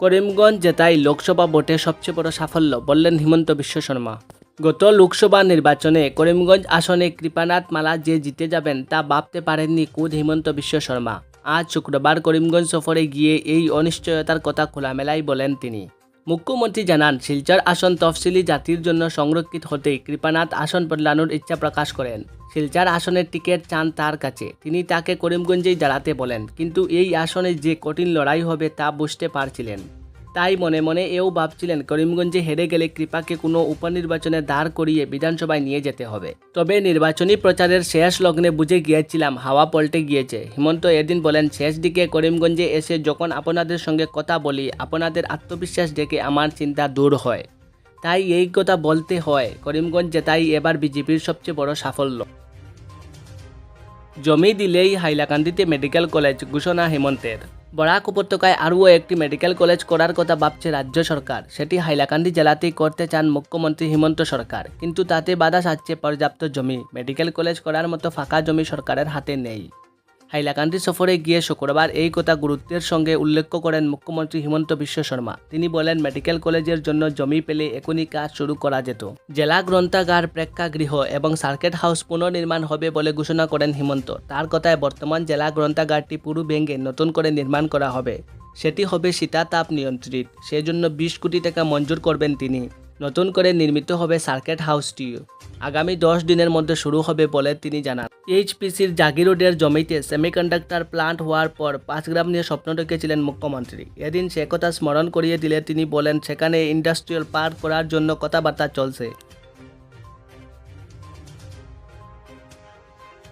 করিমগঞ্জ জেতাই লোকসভা ভোটে সবচেয়ে বড় সাফল্য বললেন হিমন্ত বিশ্ব শর্মা। গত লোকসভা নির্বাচনে করিমগঞ্জ আসনে কৃপানাথ মালা যে জিতে যাবেন তা ভাবতে পারেননি কুদ হিমন্ত বিশ্ব শর্মা। আজ শুক্রবার করিমগঞ্জ সফরে গিয়ে এই অনিশ্চয়তার কথা খোলামেলাই বলেন তিনি। মুখ্যমন্ত্রী জানান, শিলচর আসন তফসিলি জাতির জন্য সংরক্ষিত হতেই কৃপানাথ আসন বদলানোর ইচ্ছা প্রকাশ করেন। শিলচর আসনের টিকিট চান তার কাছে। তিনি তাকে করিমগঞ্জেই দাঁড়াতে বলেন, কিন্তু এই আসনে যে কঠিন লড়াই হবে তা বুঝতে পারছিলেন। তাই মনে মনে এও ভাবছিলেন, করিমগঞ্জে হেরে গেলে কৃপাকে কোনো উপনির্বাচনে দাঁড় করিয়ে বিধানসভায় নিয়ে যেতে হবে। তবে নির্বাচনী প্রচারের শেষ লগ্নে বুঝে গিয়েছিলাম, হাওয়া পল্টে গিয়েছে। হিমন্ত এদিন বলেন, শেষ দিকে করিমগঞ্জে এসে যখন আপনাদের সঙ্গে কথা বলি, আপনাদের আত্মবিশ্বাস দেখে আমার চিন্তা দূর হয়। তাই এই কথা বলতে হয় করিমগঞ্জ জেতাই এবার বিজেপির সবচেয়ে বড় সাফল্য। জমি দিলেই হাইলাকান্দিতে মেডিকেল কলেজ, ঘোষণা হেমন্তের। বরাক উপত্যকায় আরও একটি মেডিকেল কলেজ করার কথা ভাবছে রাজ্য সরকার। সেটি হাইলাকান্দি জেলাতেই করতে চান মুখ্যমন্ত্রী হিমন্ত সরকার। কিন্তু তাতে বাধা সাজছে পর্যাপ্ত জমি। মেডিকেল কলেজ করার মতো ফাঁকা জমি সরকারের হাতে নেই। হাইলাকান্দি সফরে গিয়ে শুক্রবার এই কথা গুরুত্বের সঙ্গে উল্লেখ করেন মুখ্যমন্ত্রী হিমন্ত বিশ্ব শর্মা। তিনি বলেন, মেডিকেল কলেজের জন্য জমি পেলে এখনই কাজ শুরু করা যেত। জেলা গ্রন্থাগার, প্রেক্ষাগৃহ এবং সার্কেট হাউস পুনর্নির্মাণ হবে বলে ঘোষণা করেন হিমন্ত। তার কথায়, বর্তমান জেলা গ্রন্থাগারটি পুরু ভেঙে নতুন করে নির্মাণ করা হবে। সেটি হবে শীতাতাপ নিয়ন্ত্রিত। সেজন্য বিশ কোটি টাকা মঞ্জুর করবেন তিনি। নতুন করে নির্মিত হবে সার্কেট হাউসটিও আগামী দশ দিনের মধ্যে শুরু হবে বলে তিনি জানান। এইচপিসির জাগিরোডের জমিতে সেমিকন্ডাক্টর প্লান্ট হওয়ার পর পাঁচ গ্রাম নিয়ে স্বপ্ন রেখেছিলেন মুখ্যমন্ত্রী। এদিন সে কথা স্মরণ করিয়ে দিলে তিনি বলেন, সেখানে ইন্ডাস্ট্রিয়াল পার্ক করার জন্য কথাবার্তা চলছে।